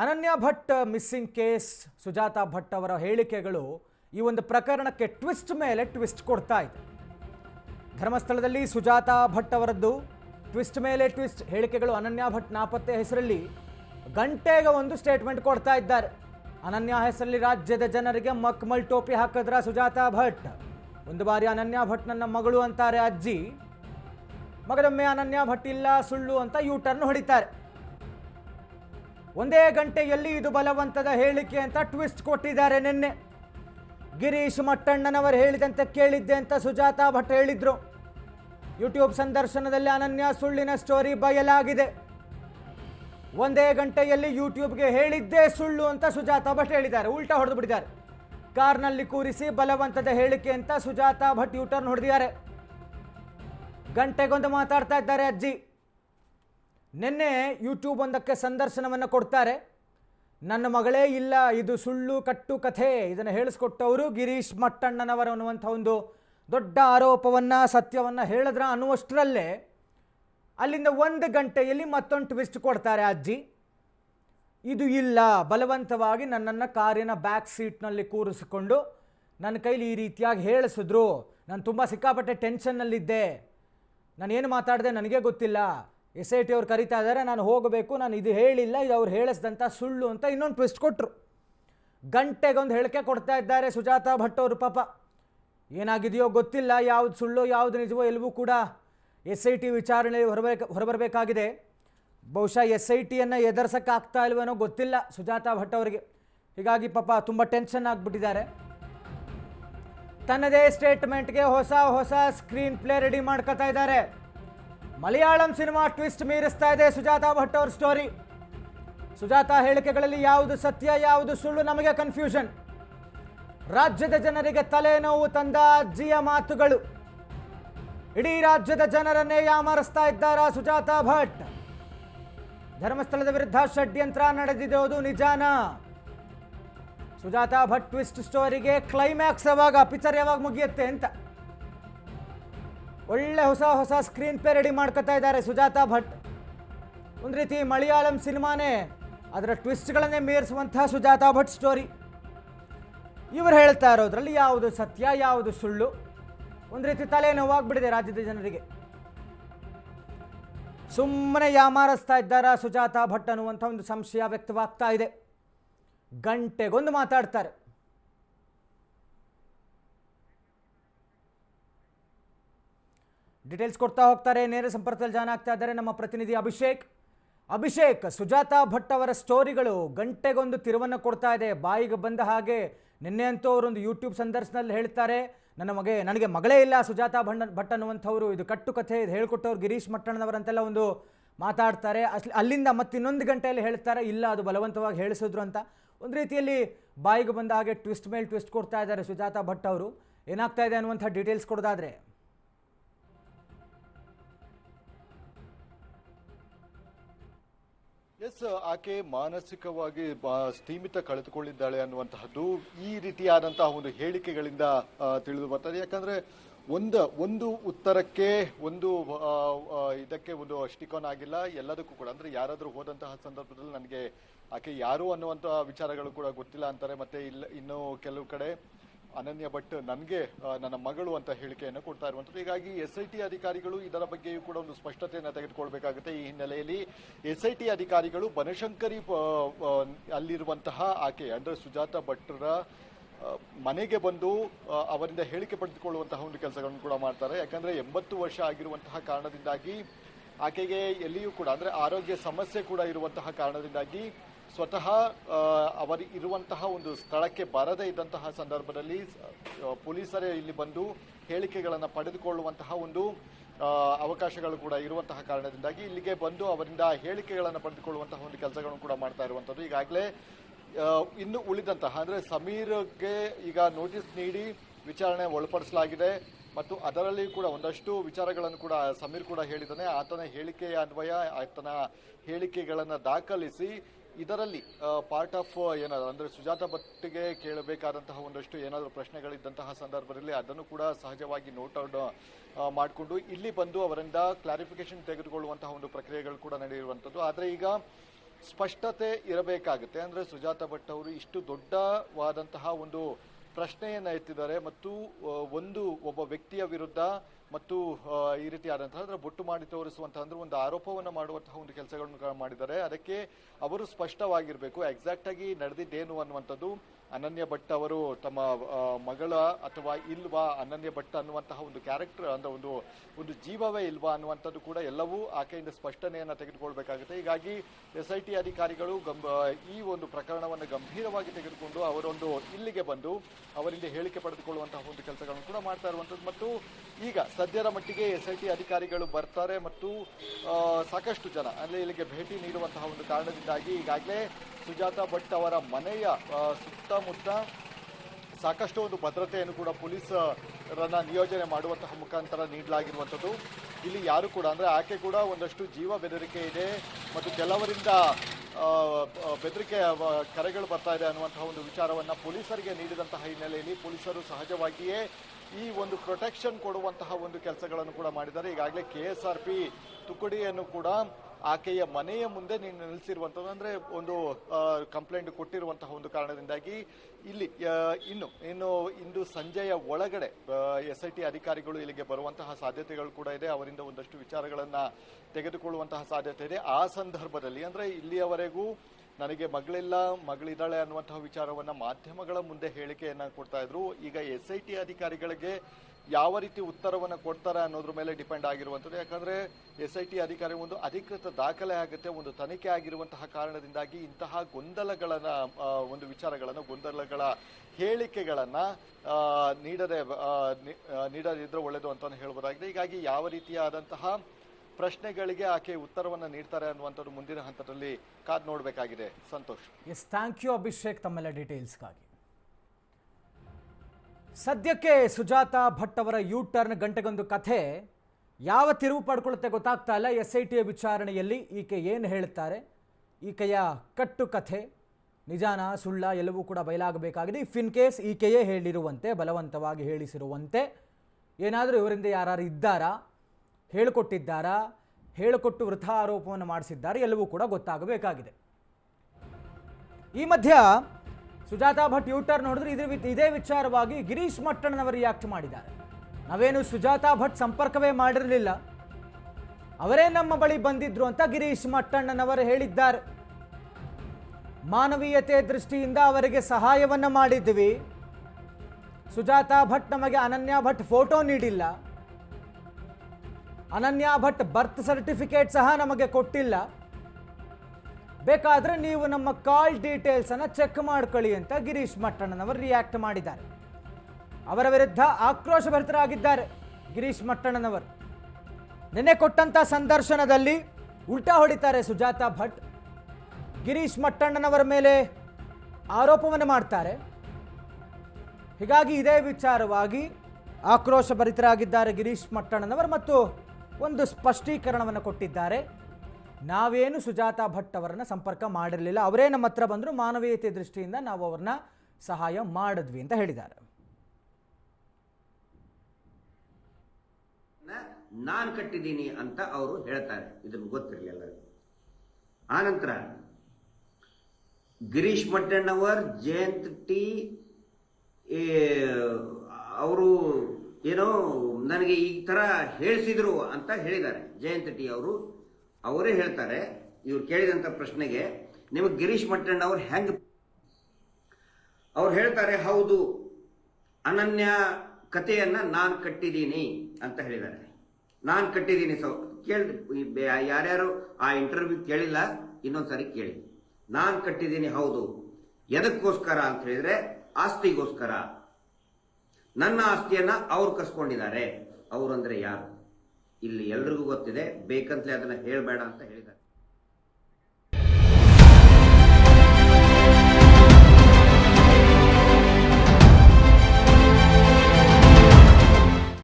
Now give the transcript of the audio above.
ಅನನ್ಯ Bhat missing case, Sujata Bhat ಅವರ ಹೇಳಿಕೆಗಳು ಈ ಒಂದು ಪ್ರಕರಣಕ್ಕೆ ಟ್ವಿಸ್ಟ್ ಮೇಲೆ ಟ್ವಿಸ್ಟ್ ಕೊಡ್ತಾ ಇದೆ. ಧರ್ಮಸ್ಥಳದಲ್ಲಿ ಸುಜಾತಾ ಭಟ್ ಅವರದ್ದು ಟ್ವಿಸ್ಟ್ ಮೇಲೆ ಟ್ವಿಸ್ಟ್, ಹೇಳಿಕೆಗಳು ಅನನ್ಯ ಭಟ್ ನಾಪತ್ತೆ ಹೆಸರಲ್ಲಿ ಗಂಟೆಗೆ ಒಂದು ಸ್ಟೇಟ್ಮೆಂಟ್ ಕೊಡ್ತಾ ಇದ್ದಾರೆ. ಅನನ್ಯ ಹೆಸರಲ್ಲಿ ರಾಜ್ಯದ ಜನರಿಗೆ ಮಕ್ಮಲ್ ಟೋಪಿ ಹಾಕಿದ್ರ ಸುಜಾತಾ ಭಟ್? ಒಂದು ಬಾರಿ ಅನನ್ಯ ಭಟ್ ನನ್ನ ಮಗಳು ಅಂತಾರೆ ಅಜ್ಜಿ. ಮಗದೊಮ್ಮೆ ಅನನ್ಯ ಭಟ್ ಇಲ್ಲ ಸುಳ್ಳು ಅಂತ ಯೂ ಟರ್ನ್ ಹೊಡಿತಾರೆ. ಒಂದೇ ಗಂಟೆಯಲ್ಲಿ ಇದು ಬಲವಂತದ ಹೇಳಿಕೆ ಅಂತ ಟ್ವಿಸ್ಟ್ ಕೊಟ್ಟಿದ್ದಾರೆ ನಿನ್ನೆ. ಗಿರೀಶ್ ಮಟ್ಟಣ್ಣನವರು ಹೇಳಿದಂತೆ ಕೇಳಿದ್ದೆ ಅಂತ ಸುಜಾತ ಭಟ್ ಹೇಳಿದ್ರು. ಯೂಟ್ಯೂಬ್ ಸಂದರ್ಶನದಲ್ಲಿ ಅನನ್ಯ ಸುಳ್ಳಿನ ಸ್ಟೋರಿ ಬಯಲಾಗಿದೆ. ಒಂದೇ ಗಂಟೆಯಲ್ಲಿ ಯೂಟ್ಯೂಬ್ಗೆ ಹೇಳಿದ್ದೇ ಸುಳ್ಳು ಅಂತ ಸುಜಾತ ಭಟ್ ಹೇಳಿದ್ದಾರೆ. ಉಲ್ಟಾ ಹೊಡೆದು ಬಿಟ್ಟಿದ್ದಾರೆ. ಕಾರ್ನಲ್ಲಿ ಕೂರಿಸಿ ಬಲವಂತದ ಹೇಳಿಕೆ ಅಂತ ಸುಜಾತಾ ಭಟ್ ಯೂಟರ್ನ್ ಹೊಡೆದಿದ್ದಾರೆ. ಗಂಟೆಗೊಂದು ಮಾತಾಡ್ತಾ ಇದ್ದಾರೆ ಅಜ್ಜಿ. ನಿನ್ನೆ ಯೂಟ್ಯೂಬ್ ಒಂದಕ್ಕೆ ಸಂದರ್ಶನವನ್ನು ಕೊಡ್ತಾರೆ. ನನ್ನ ಮಗಳೇ ಇಲ್ಲ, ಇದು ಸುಳ್ಳು, ಕಟ್ಟು ಕಥೆ. ಇದನ್ನು ಹೇಳಿಸ್ಕೊಟ್ಟವರು ಗಿರೀಶ್ ಮಟ್ಟಣ್ಣನವರು ಅನ್ನುವಂಥ ಒಂದು ದೊಡ್ಡ ಆರೋಪವನ್ನು, ಸತ್ಯವನ್ನು ಹೇಳಿದ್ರ ಅನ್ನುವಷ್ಟರಲ್ಲೇ ಅಲ್ಲಿಂದ ಒಂದು ಗಂಟೆಯಲ್ಲಿ ಮತ್ತೊಂದು ಟ್ವಿಸ್ಟ್ ಕೊಡ್ತಾರೆ ಅಜ್ಜಿ. ಇದು ಇಲ್ಲ, ಬಲವಂತವಾಗಿ ನನ್ನನ್ನು ಕಾರಿನ ಬ್ಯಾಕ್ ಸೀಟ್ನಲ್ಲಿ ಕೂರಿಸಿಕೊಂಡು ನನ್ನ ಕೈಲಿ ಈ ರೀತಿಯಾಗಿ ಹೇಳಿಸಿದ್ರು. ನಾನು ತುಂಬ ಸಿಕ್ಕಾಪಟ್ಟೆ ಟೆನ್ಷನ್ನಲ್ಲಿದ್ದೆ ನಾನು ಏನು ಮಾತಾಡಿದೆ ನನಗೆ ಗೊತ್ತಿಲ್ಲ. ಎಸ್ ಐ ಟಿ ಅವ್ರು ಕರಿತಾ ಇದ್ದಾರೆ, ನಾನು ಹೋಗಬೇಕು, ನಾನು ಇದು ಹೇಳಿಲ್ಲ, ಇದು ಅವ್ರು ಹೇಳಿಸಿದಂಥ ಸುಳ್ಳು ಅಂತ ಇನ್ನೊಂದು ಟ್ವಿಸ್ಟ್ ಕೊಟ್ಟರು ಗಂಟೆಗೊಂದು ಹೇಳಿಕೆ ಕೊಡ್ತಾ ಇದ್ದಾರೆ ಸುಜಾತ ಭಟ್ ಅವರು ಪಾಪ. ಏನಾಗಿದೆಯೋ ಗೊತ್ತಿಲ್ಲ, ಯಾವ್ದು ಸುಳ್ಳು, ಯಾವ್ದು ನಿಜವೋ ಎಲ್ಲವೂ ಕೂಡ ಎಸ್ ಐ ಟಿ ವಿಚಾರಣೆ ಹೊರಬೇಕು ಹೊರಬರಬೇಕಾಗಿದೆ. ಬಹುಶಃ ಎಸ್ ಐ ಟಿಯನ್ನು ಎದುರಿಸೋಕ್ಕಾಗ್ತಾ ಇಲ್ವೇನೋ ಗೊತ್ತಿಲ್ಲ ಸುಜಾತ ಭಟ್ ಅವರಿಗೆ. ಹೀಗಾಗಿ ಪಾಪ ತುಂಬ ಟೆನ್ಷನ್ ಆಗಿಬಿಟ್ಟಿದ್ದಾರೆ. ತನ್ನದೇ ಸ್ಟೇಟ್ಮೆಂಟ್ಗೆ ಹೊಸ ಹೊಸ ಸ್ಕ್ರೀನ್ ಪ್ಲೇ ರೆಡಿ ಮಾಡ್ಕೋತಾ ಇದ್ದಾರೆ. ಮಲಯಾಳಂ ಸಿನಿಮಾ ಟ್ವಿಸ್ಟ್ ಮೀರಿಸ್ತಾ ಇದೆ ಸುಜಾತಾ ಭಟ್ ಅವ್ರ ಸ್ಟೋರಿ ಸುಜಾತಾ ಹೇಳಿಕೆಗಳಲ್ಲಿ ಯಾವುದು ಸತ್ಯ, ಯಾವುದು ಸುಳ್ಳು ನಮಗೆ ಕನ್ಫ್ಯೂಷನ್ ರಾಜ್ಯದ ಜನರಿಗೆ ತಲೆನೋವು ತಂದ ಅಜ್ಜಿಯ ಮಾತುಗಳು. ಇಡೀ ರಾಜ್ಯದ ಜನರನ್ನೇ ಯಾಮರಿಸ್ತಾ ಇದ್ದಾರಾ ಸುಜಾತಾ ಭಟ್? ಧರ್ಮಸ್ಥಳದ ವಿರುದ್ಧ ಷಡ್ಯಂತ್ರ ನಡೆದಿರೋದು ನಿಜಾನ? ಸುಜಾತಾ ಭಟ್ ಟ್ವಿಸ್ಟ್ ಸ್ಟೋರಿಗೆ ಕ್ಲೈಮ್ಯಾಕ್ಸ್ ಯಾವಾಗ ಪಿಕ್ಚರ್ ಯಾವಾಗ ಮುಗಿಯುತ್ತೆ ಅಂತ. ಒಳ್ಳೆ ಹೊಸ ಹೊಸ ಸ್ಕ್ರೀನ್ ಪ್ಲೇ ರೆಡಿ ಮಾಡ್ಕೊತಾ ಇದ್ದಾರೆ ಸುಜಾತ ಭಟ್. ಒಂದು ರೀತಿ ಮಲಯಾಳಂ ಸಿನಿಮಾನೇ, ಅದರ ಟ್ವಿಸ್ಟ್ಗಳನ್ನೇ ಮೀರಿಸುವಂತಹ ಸುಜಾತ ಭಟ್ ಸ್ಟೋರಿ ಇವರು ಹೇಳ್ತಾ ಇರೋದ್ರಲ್ಲಿ ಯಾವುದು ಸತ್ಯ, ಯಾವುದು ಸುಳ್ಳು? ಒಂದು ರೀತಿ ತಲೆ ನೋವಾಗ್ಬಿಡಿದೆ ರಾಜ್ಯದ ಜನರಿಗೆ. ಸುಮ್ಮನೆ ಯಾಮಾರಿಸ್ತಾ ಇದ್ದಾರ ಸುಜಾತ ಭಟ್ ಅನ್ನುವಂಥ ಒಂದು ಸಂಶಯ ವ್ಯಕ್ತವಾಗ್ತಾ ಇದೆ. ಗಂಟೆಗೊಂದು ಮಾತಾಡ್ತಾರೆ. ಡೀಟೇಲ್ಸ್ ಕೊಡ್ತಾ ಹೋಗ್ತಾರೆ. ನೇರ ಸಂಪರ್ಕದಲ್ಲಿ ಜಾಯ್ನ್ ಆಗ್ತಾ ಇದ್ದಾರೆ ನಮ್ಮ ಪ್ರತಿನಿಧಿ ಅಭಿಷೇಕ್. ಅಭಿಷೇಕ್, ಸುಜಾತಾ ಭಟ್ ಅವರ ಸ್ಟೋರಿಗಳು ಗಂಟೆಗೊಂದು ತಿರುವನ್ನು ಕೊಡ್ತಾ ಇದೆ. ಬಾಯಿಗೆ ಬಂದ ಹಾಗೆ ನಿನ್ನೆ ಅಂತೂ ಅವರೊಂದು ಯೂಟ್ಯೂಬ್ ಸಂದರ್ಶನದಲ್ಲಿ ಹೇಳ್ತಾರೆ, ನನ್ನ ಮಗೆ, ನನಗೆ ಮಗಳೇ ಇಲ್ಲ ಸುಜಾತಾ ಭಂಡ, ಭಟ್ ಅನ್ನುವಂಥವ್ರು. ಇದು ಕಟ್ಟು ಕಥೆ ಇದು ಹೇಳ್ಕೊಟ್ಟವ್ರು ಗಿರೀಶ್ ಮಟ್ಟಣ್ಣನವರಂತೆಲ್ಲ ಒಂದು ಮಾತಾಡ್ತಾರೆ. ಅಸ್ಲಿ ಅಲ್ಲಿಂದ ಮತ್ತಿನ್ನೊಂದು ಗಂಟೆಯಲ್ಲಿ ಹೇಳ್ತಾರೆ, ಇಲ್ಲ, ಅದು ಬಲವಂತವಾಗಿ ಹೇಳಿಸಿದ್ರು ಅಂತ. ಒಂದು ರೀತಿಯಲ್ಲಿ ಬಾಯಿಗೆ ಬಂದ ಹಾಗೆ ಟ್ವಿಸ್ಟ್ ಮೇಲೆ ಟ್ವಿಸ್ಟ್ ಕೊಡ್ತಾ ಇದ್ದಾರೆ ಸುಜಾತಾ ಭಟ್ ಅವರು. ಏನಾಗ್ತಾ ಇದೆ ಅನ್ನುವಂಥ ಡೀಟೇಲ್ಸ್ ಕೊಡೋದಾದ್ರೆ. ಎಸ್ ಆಕೆ ಮಾನಸಿಕವಾಗಿ ಸ್ಥೀಮಿತ ಕಳೆದುಕೊಂಡಿದ್ದಾಳೆ ಅನ್ನುವಂತಹದ್ದು ಈ ರೀತಿಯಾದಂತಹ ಒಂದು ಹೇಳಿಕೆಗಳಿಂದ ತಿಳಿದು ಬರ್ತದೆ. ಯಾಕಂದ್ರೆ ಒಂದು ಒಂದು ಉತ್ತರಕ್ಕೆ, ಒಂದು ಇದಕ್ಕೆ ಒಂದು ಸ್ಟಿಕಾನ್ ಆಗಿಲ್ಲ. ಎಲ್ಲದಕ್ಕೂ ಕೂಡ, ಅಂದ್ರೆ ಯಾರಾದರೂ ಹೋದಂತಹ ಸಂದರ್ಭದಲ್ಲಿ ನನಗೆ ಆಕೆ ಯಾರು ಅನ್ನುವಂತಹ ವಿಚಾರಗಳು ಕೂಡ ಗೊತ್ತಿಲ್ಲ ಅಂತಾರೆ. ಮತ್ತೆ ಇಲ್ಲ, ಇನ್ನು ಕೆಲವು ಕಡೆ ಅನನ್ಯ ಭಟ್ ನನಗೆ ನನ್ನ ಮಗಳು ಅಂತ ಹೇಳಿಕೆಯನ್ನು ಕೊಡ್ತಾ ಇರುವಂತದ್ದು ಹೀಗಾಗಿ ಎಸ್ ಐ ಟಿ ಅಧಿಕಾರಿಗಳು ಇದರ ಬಗ್ಗೆಯೂ ಕೂಡ ಒಂದು ಸ್ಪಷ್ಟತೆಯನ್ನು ತೆಗೆದುಕೊಳ್ಬೇಕಾಗುತ್ತೆ. ಈ ಹಿನ್ನೆಲೆಯಲ್ಲಿ ಎಸ್ ಐ ಟಿ ಅಧಿಕಾರಿಗಳು ಬನಶಂಕರಿ ಅಲ್ಲಿರುವಂತಹ ಆಕೆ, ಅಂದ್ರೆ ಸುಜಾತ ಭಟ್ರ ಮನೆಗೆ ಬಂದು ಅವರಿಂದ ಹೇಳಿಕೆ ಪಡೆದುಕೊಳ್ಳುವಂತಹ ಒಂದು ಕೆಲಸಗಳನ್ನು ಕೂಡ ಮಾಡ್ತಾರೆ. ಯಾಕಂದ್ರೆ ಎಂಬತ್ತು ವರ್ಷ ಆಗಿರುವಂತಹ ಕಾರಣದಿಂದಾಗಿ ಆಕೆಗೆ ಎಲ್ಲಿಯೂ ಕೂಡ, ಅಂದ್ರೆ ಆರೋಗ್ಯ ಸಮಸ್ಯೆ ಕೂಡ ಇರುವಂತಹ ಕಾರಣದಿಂದಾಗಿ ಸ್ವತಃ ಅವರಿ ಇರುವಂತಹ ಒಂದು ಸ್ಥಳಕ್ಕೆ ಬರದೇ ಇದ್ದಂತಹ ಸಂದರ್ಭದಲ್ಲಿ ಪೊಲೀಸರೇ ಇಲ್ಲಿ ಬಂದು ಹೇಳಿಕೆಗಳನ್ನು ಪಡೆದುಕೊಳ್ಳುವಂತಹ ಒಂದು ಅವಕಾಶಗಳು ಕೂಡ ಇರುವಂತಹ ಕಾರಣದಿಂದಾಗಿ ಇಲ್ಲಿಗೆ ಬಂದು ಅವರಿಂದ ಹೇಳಿಕೆಗಳನ್ನು ಪಡೆದುಕೊಳ್ಳುವಂತಹ ಒಂದು ಕೆಲಸಗಳನ್ನು ಕೂಡ ಮಾಡ್ತಾ ಇರುವಂಥದ್ದು. ಈಗಾಗಲೇ ಇನ್ನು ಉಳಿದಂತಹ, ಅಂದ್ರೆ ಸಮೀರ್ಗೆ ಈಗ ನೋಟಿಸ್ ನೀಡಿ ವಿಚಾರಣೆ ಒಳಪಡಿಸಲಾಗಿದೆ. ಮತ್ತು ಅದರಲ್ಲಿ ಕೂಡ ಒಂದಷ್ಟು ವಿಚಾರಗಳನ್ನು ಕೂಡ ಸಮೀರ್ ಕೂಡ ಹೇಳಿದ್ದಾನೆ. ಆತನ ಹೇಳಿಕೆಯ ಅನ್ವಯ, ಆತನ ಹೇಳಿಕೆಗಳನ್ನು ದಾಖಲಿಸಿ ಇದರಲ್ಲಿ ಪಾರ್ಟ್ ಆಫ್ ಏನಾದ್ರು, ಅಂದರೆ ಸುಜಾತ ಭಟ್ಟಿಗೆ ಕೇಳಬೇಕಾದಂತಹ ಒಂದಷ್ಟು ಏನಾದರೂ ಪ್ರಶ್ನೆಗಳಿದ್ದಂತಹ ಸಂದರ್ಭದಲ್ಲಿ ಅದನ್ನು ಕೂಡ ಸಹಜವಾಗಿ ನೋಟ್ ಔಟ್ ಮಾಡಿಕೊಂಡು ಇಲ್ಲಿ ಬಂದು ಅವರಿಂದ ಕ್ಲಾರಿಫಿಕೇಶನ್ ತೆಗೆದುಕೊಳ್ಳುವಂತಹ ಒಂದು ಪ್ರಕ್ರಿಯೆಗಳು ಕೂಡ ನಡೆಯುವಂಥದ್ದು. ಆದರೆ ಈಗ ಸ್ಪಷ್ಟತೆ ಇರಬೇಕಾಗುತ್ತೆ. ಅಂದ್ರೆ ಸುಜಾತ ಭಟ್ ಅವರು ಇಷ್ಟು ದೊಡ್ಡವಾದಂತಹ ಒಂದು ಪ್ರಶ್ನೆಯನ್ನ ಎತ್ತಿದ್ದಾರೆ ಮತ್ತು ಒಂದು ಒಬ್ಬ ವ್ಯಕ್ತಿಯ ವಿರುದ್ಧ ಮತ್ತು ಈ ರೀತಿಯಾದಂತಹ ಅಂದ್ರೆ ಬೊಟ್ಟು ಮಾಡಿ ತೋರಿಸುವಂತಹ ಅಂದ್ರೆ ಒಂದು ಆರೋಪವನ್ನ ಮಾಡುವಂತಹ ಒಂದು ಕೆಲಸಗಳನ್ನು ಮಾಡಿದ್ದಾರೆ. ಅದಕ್ಕೆ ಅವರು ಸ್ಪಷ್ಟವಾಗಿರ್ಬೇಕು, ಎಕ್ಸಾಕ್ಟ್ ಆಗಿ ನಡೆದಿದ್ದೇನು ಅನ್ನುವಂಥದ್ದು. ಅನನ್ಯ ಭಟ್ ಅವರು ತಮ್ಮ ಮಗಳ ಅಥವಾ ಇಲ್ವಾ ಅನನ್ಯ ಭಟ್ ಅನ್ನುವಂತಹ ಒಂದು ಕ್ಯಾರೆಕ್ಟರ್ ಅಂದ್ರೆ ಒಂದು ಒಂದು ಜೀವವೇ ಇಲ್ವಾ ಅನ್ನುವಂಥದ್ದು ಕೂಡ ಎಲ್ಲವೂ ಆಕೆಯಿಂದ ಸ್ಪಷ್ಟನೆಯನ್ನು ತೆಗೆದುಕೊಳ್ಬೇಕಾಗುತ್ತೆ. ಹೀಗಾಗಿ ಎಸ್ ಐ ಟಿ ಅಧಿಕಾರಿಗಳು ಈ ಒಂದು ಪ್ರಕರಣವನ್ನು ಗಂಭೀರವಾಗಿ ತೆಗೆದುಕೊಂಡು ಅವರೊಂದು ಇಲ್ಲಿಗೆ ಬಂದು ಅವರಿಂದ ಹೇಳಿಕೆ ಪಡೆದುಕೊಳ್ಳುವಂತಹ ಒಂದು ಕೆಲಸಗಳನ್ನು ಕೂಡ ಮಾಡ್ತಾ ಇರುವಂಥದ್ದು. ಮತ್ತು ಈಗ ಸದ್ಯದ ಮಟ್ಟಿಗೆ ಎಸ್ ಐ ಟಿ ಅಧಿಕಾರಿಗಳು ಬರ್ತಾರೆ ಮತ್ತು ಸಾಕಷ್ಟು ಜನ ಅಂದರೆ ಇಲ್ಲಿಗೆ ಭೇಟಿ ನೀಡುವಂತಹ ಒಂದು ಕಾರಣದಿಂದಾಗಿ ಈಗಾಗಲೇ ಸುಜಾತ ಭಟ್ ಅವರ ಮನೆಯ ಸುತ್ತಮುತ್ತ ಸಾಕಷ್ಟು ಒಂದು ಭದ್ರತೆಯನ್ನು ಕೂಡ ಪೊಲೀಸರನ್ನು ನಿಯೋಜನೆ ಮಾಡುವಂತಹ ಮುಖಾಂತರ ನೀಡಲಾಗಿರುವಂಥದ್ದು. ಇಲ್ಲಿ ಯಾರು ಕೂಡ ಅಂದರೆ ಆಕೆ ಕೂಡ ಒಂದಷ್ಟು ಜೀವ ಬೆದರಿಕೆ ಇದೆ ಮತ್ತು ಕೆಲವರಿಂದ ಬೆದರಿಕೆ ಕರೆಗಳು ಬರ್ತಾ ಇದೆ ಅನ್ನುವಂತಹ ಒಂದು ವಿಚಾರವನ್ನ ಪೊಲೀಸರಿಗೆ ನೀಡಿದಂತಹ ಹಿನ್ನೆಲೆಯಲ್ಲಿ ಪೊಲೀಸರು ಸಹಜವಾಗಿಯೇ ಈ ಒಂದು ಪ್ರೊಟೆಕ್ಷನ್ ಕೊಡುವಂತಹ ಒಂದು ಕೆಲಸಗಳನ್ನು ಕೂಡ ಮಾಡಿದ್ದಾರೆ. ಈಗಾಗಲೇ ಕೆ ಎಸ್ ಆರ್ ಪಿ ತುಕಡಿಯನ್ನು ಕೂಡ ಆಕೆಯ ಮನೆಯ ಮುಂದೆ ನೀನು ನಿಲ್ಲಿಸಿರುವಂಥದ್ದು, ಅಂದರೆ ಒಂದು ಕಂಪ್ಲೇಂಟ್ ಕೊಟ್ಟಿರುವಂತಹ ಒಂದು ಕಾರಣದಿಂದಾಗಿ ಇಲ್ಲಿ ಇನ್ನು ಇನ್ನು ಇಂದು ಸಂಜೆಯ ಒಳಗಡೆ ಎಸ್ ಐ ಟಿ ಅಧಿಕಾರಿಗಳು ಇಲ್ಲಿಗೆ ಬರುವಂತಹ ಸಾಧ್ಯತೆಗಳು ಕೂಡ ಇದೆ. ಅವರಿಂದ ಒಂದಷ್ಟು ವಿಚಾರಗಳನ್ನು ತೆಗೆದುಕೊಳ್ಳುವಂತಹ ಸಾಧ್ಯತೆ ಇದೆ. ಆ ಸಂದರ್ಭದಲ್ಲಿ, ಅಂದರೆ ಇಲ್ಲಿಯವರೆಗೂ ನನಗೆ ಮಗಳಿಲ್ಲ, ಮಗಳಿದ್ದಾಳೆ ಅನ್ನುವಂತಹ ವಿಚಾರವನ್ನು ಮಾಧ್ಯಮಗಳ ಮುಂದೆ ಹೇಳಿಕೆಯನ್ನು ಕೊಡ್ತಾ ಇದ್ರು. ಈಗ ಎಸ್ ಐ ಟಿ ಅಧಿಕಾರಿಗಳಿಗೆ ಯಾವ ರೀತಿ ಉತ್ತರವನ್ನು ಕೊಡ್ತಾರೆ ಅನ್ನೋದ್ರ ಮೇಲೆ ಡಿಪೆಂಡ್ ಆಗಿರುವಂಥದ್ದು. ಯಾಕಂದ್ರೆ ಎಸ್ ಐ ಟಿ ಅಧಿಕಾರಿ ಒಂದು ಅಧಿಕೃತ ದಾಖಲೆ ಆಗುತ್ತೆ, ಒಂದು ತನಿಖೆ ಆಗಿರುವಂತಹ ಕಾರಣದಿಂದಾಗಿ ಇಂತಹ ಗೊಂದಲಗಳನ್ನ ಒಂದು ವಿಚಾರಗಳನ್ನ, ಗೊಂದಲಗಳ ಹೇಳಿಕೆಗಳನ್ನ ನೀಡದೆ ನೀಡದಿದ್ರೆ ಒಳ್ಳೆಯದು ಅಂತ ಹೇಳ್ಬೋದಾಗಿದೆ. ಹೀಗಾಗಿ ಯಾವ ರೀತಿಯಾದಂತಹ ಪ್ರಶ್ನೆಗಳಿಗೆ ಆಕೆ ಉತ್ತರವನ್ನು ನೀಡ್ತಾರೆ ಅನ್ನುವಂಥದ್ದು ಮುಂದಿನ ಹಂತದಲ್ಲಿ ಕಾದ್ ನೋಡಬೇಕಾಗಿದೆ. Santosh. Yes thank you Abhishek ತಮ್ಮೆಲ್ಲ ಡೀಟೇಲ್ಸ್ಗಾಗಿ ಸದ್ಯಕ್ಕೆ ಸುಜಾತ ಭಟ್ ಅವರ ಯೂ ಟರ್ನ್ ಗಂಟೆಗೊಂದು ಕಥೆ ಯಾವ ತಿರುವು ಪಡ್ಕೊಳ್ಳುತ್ತೆ ಗೊತ್ತಾಗ್ತಾ ಇಲ್ಲ. ಎಸ್ ಐ ಟಿಯ ವಿಚಾರಣೆಯಲ್ಲಿ ಈಕೆ ಏನು ಹೇಳ್ತಾರೆ ಈಕೆಯ ಕಟ್ಟು ಕಥೆ, ನಿಜಾನ, ಸುಳ್ಳ ಎಲ್ಲವೂ ಕೂಡ ಬಯಲಾಗಬೇಕಾಗಿದೆ. ಇಫ್ ಇನ್ ಕೇಸ್ ಈಕೆಯೇ ಹೇಳಿರುವಂತೆ, ಬಲವಂತವಾಗಿ ಹೇಳಿಸಿರುವಂತೆ, ಏನಾದರೂ ಇವರಿಂದ ಯಾರು ಇದ್ದಾರಾ? ಹೇಳಿಕೊಟ್ಟಿದ್ದಾರಾ? ಹೇಳಿಕೊಟ್ಟು ವೃಥ ಆರೋಪವನ್ನು ಮಾಡಿಸಿದ್ದಾರೆ. ಎಲ್ಲವೂ ಕೂಡ ಗೊತ್ತಾಗಬೇಕಾಗಿದೆ. ಈ ಮಧ್ಯ ಸುಜಾತ ಭಟ್ ಯೂಟರ್ ನೋಡಿದ್ರೆ ಇದೇ ವಿ- ಇದೇ ವಿಚಾರವಾಗಿ ಗಿರೀಶ್ ಮಟ್ಟಣ್ಣನವರು ರಿಯಾಕ್ಟ್ ಮಾಡಿದ್ದಾರೆ. ನಾವೇನು ಸುಜಾತಾ ಭಟ್ ಸಂಪರ್ಕವೇ ಮಾಡಿರಲಿಲ್ಲ. ಅವರೇ ನಮ್ಮ ಬಳಿ ಬಂದಿದ್ರು ಅಂತ ಗಿರೀಶ್ ಮಟ್ಟಣ್ಣನವರು ಹೇಳಿದ್ದಾರೆ. ಮಾನವೀಯತೆ ದೃಷ್ಟಿಯಿಂದ ಅವರಿಗೆ ಸಹಾಯವನ್ನು ಮಾಡಿದ್ವಿ. ಸುಜಾತಾ ಭಟ್ ನಮಗೆ ಅನನ್ಯ ಭಟ್ ಫೋಟೋ ನೀಡಿಲ್ಲ. ಅನನ್ಯ ಭಟ್ ಬರ್ತ್ ಸರ್ಟಿಫಿಕೇಟ್ ಸಹ ನಮಗೆ ಕೊಟ್ಟಿಲ್ಲ. ಬೇಕಾದ್ರೆ ನೀವು ನಮ್ಮ ಕಾಲ್ ಡೀಟೇಲ್ಸ್ ಅನ್ನ ಚೆಕ್ ಮಾಡ್ಕೊಳ್ಳಿ ಅಂತ ಗಿರೀಶ್ ಮಟ್ಟಣ್ಣನವರು ರಿಯಾಕ್ಟ್ ಮಾಡಿದ್ದಾರೆ. ಅವರ ವಿರುದ್ಧ ಆಕ್ರೋಶಭರಿತರಾಗಿದ್ದಾರೆ ಗಿರೀಶ್ ಮಟ್ಟಣ್ಣನವರು. ನಿನ್ನೆ ಕೊಟ್ಟಂತ ಸಂದರ್ಶನದಲ್ಲಿ ಉಲ್ಟಾ ಹೊಡಿತಾರೆ ಸುಜಾತಾ ಭಟ್. ಗಿರೀಶ್ ಮಟ್ಟಣ್ಣನವರ ಮೇಲೆ ಆರೋಪವನ್ನು ಮಾಡ್ತಾರೆ. ಹೀಗಾಗಿ ಇದೇ ವಿಚಾರವಾಗಿ ಆಕ್ರೋಶಭರಿತರಾಗಿದ್ದಾರೆ ಗಿರೀಶ್ ಮಟ್ಟಣ್ಣನವರು ಮತ್ತು ಒಂದು ಸ್ಪಷ್ಟೀಕರಣವನ್ನು ಕೊಟ್ಟಿದ್ದಾರೆ. ನಾವೇನು ಸುಜಾತ ಭಟ್ ಅವರನ್ನು ಸಂಪರ್ಕ ಮಾಡಿರಲಿಲ್ಲ, ಅವರೇ ನಮ್ಮ ಹತ್ರ ಬಂದರು ಮಾನವೀಯತೆ ದೃಷ್ಟಿಯಿಂದ ನಾವು ಅವ್ರನ್ನ ಸಹಾಯ ಮಾಡಿದ್ವಿ ಅಂತ ಹೇಳಿದ್ದಾರೆ. ನಾನು ಕಟ್ಟಿದ್ದೀನಿ ಅಂತ ಅವರು ಹೇಳ್ತಾರೆ, ಇದನ್ನು ಗೊತ್ತಿರಲಿ ಎಲ್ಲರಿಗೂ. ಆನಂತರ, ಗಿರೀಶ್ ಮಟ್ಟಣ್ಣವರ್, ಜಯಂತ್ ಟಿ ಅವರು ಏನೋ, ನನಗೆ ಈ ಥರ ಹೇಳಿಸಿದ್ರು ಅಂತ ಹೇಳಿದ್ದಾರೆ, ಜಯಂತ್ ಟಿ ಅವರು. ಅವರೇ ಹೇಳ್ತಾರೆ, ಇವ್ರು ಕೇಳಿದಂಥ ಪ್ರಶ್ನೆಗೆ ನಿಮಗೆ ಗಿರೀಶ್ ಮಟ್ಟಣ್ಣ ಅವ್ರು ಹೆಂಗೆ ಅವ್ರು ಹೇಳ್ತಾರೆ, ಹೌದು, ಅನನ್ಯ ಕಥೆಯನ್ನ ನಾನು ಕಟ್ಟಿದ್ದೀನಿ ಅಂತ ಹೇಳಿದ್ದಾರೆ. ನಾನು ಕಟ್ಟಿದ್ದೀನಿ ಸೊ ಕೇಳಿ ಯಾರ್ಯಾರು ಆ ಇಂಟರ್ವ್ಯೂ ಕೇಳಿಲ್ಲ ಇನ್ನೊಂದ್ಸರಿ ಕೇಳಿ. ನಾನು ಕಟ್ಟಿದ್ದೀನಿ ಹೌದು, ಎದಕ್ಕೋಸ್ಕರ ಅಂತ ಹೇಳಿದ್ರೆ ಆಸ್ತಿಗೋಸ್ಕರ. ನನ್ನ ಆಸ್ತಿಯನ್ನ ಅವ್ರು ಕಸ್ಕೊಂಡಿದ್ದಾರೆ. ಅವ್ರು ಅಂದ್ರೆ ಯಾರು? ಇಲ್ಲಿ ಎಲ್ರಿಗೂ ಗೊತ್ತಿದೆ ಬೇಕಂತಲೇ ಅದನ್ನ ಹೇಳಬೇಡ ಅಂತ ಹೇಳಿದ್ದಾರೆ.